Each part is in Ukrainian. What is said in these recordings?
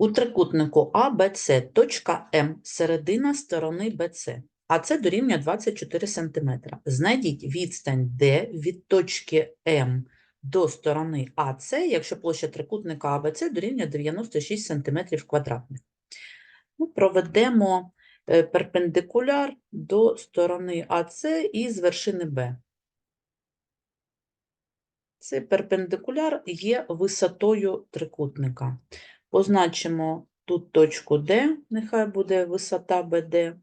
У трикутнику АБЦ точка М середина сторони БЦ, а це дорівнює 24 см. Знайдіть відстань D від точки М до сторони АЦ, якщо площа трикутника АБЦ дорівнює 96 см квадратних. Ну, проведемо е, перпендикуляр до сторони АЦ і з вершини Б. Цей перпендикуляр є висотою трикутника. Позначимо тут точку D, нехай буде висота BD.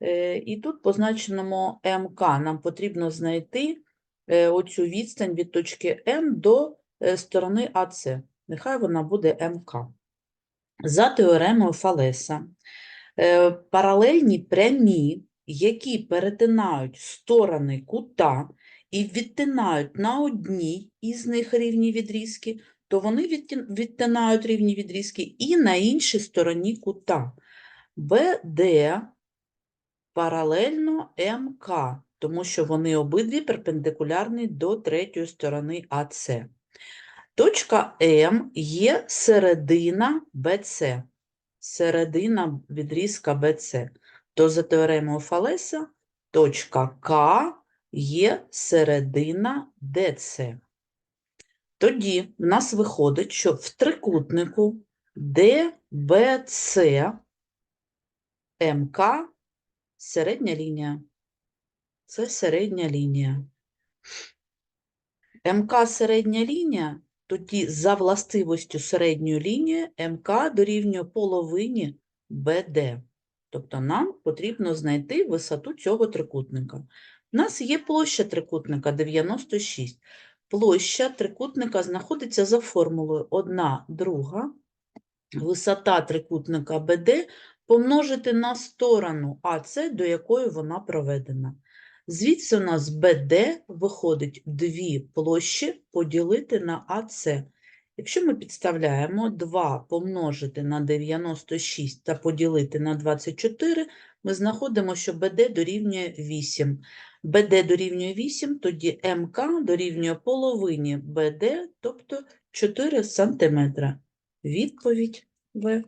Е, І тут позначимо МК. Нам потрібно знайти е, оцю відстань від точки М до е, сторони АЦ. Нехай вона буде МК. За теоремою Фалеса, паралельні прямі, які перетинають сторони кута і відтинають на одній із них рівні відрізки, то вони відтинають рівні відрізки і на іншій стороні кута. БД паралельно МК, тому що вони обидві перпендикулярні до третьої сторони АЦ. Точка М є середина БЦ, середина відрізка БЦ. То за теоремою Фалеса точка К є середина ДЦ. Тоді в нас виходить, що в трикутнику ДБЦ МК середня лінія. Це середня лінія. МК середня лінія, тоді за властивостю середньої лінії МК дорівнює половині БД. Тобто нам потрібно знайти висоту цього трикутника. У нас є площа трикутника 96. Площа трикутника знаходиться за формулою 1 друга. Висота трикутника БД помножити на сторону АЦ, до якої вона проведена. Звідси у нас BD виходить дві площі поділити на АЦ. Якщо ми підставляємо 2 помножити на 96 та поділити на 24, ми знаходимо, що БД дорівнює 8. БД дорівнює 8, тоді МК дорівнює половині БД, тобто 4 см. Відповідь В.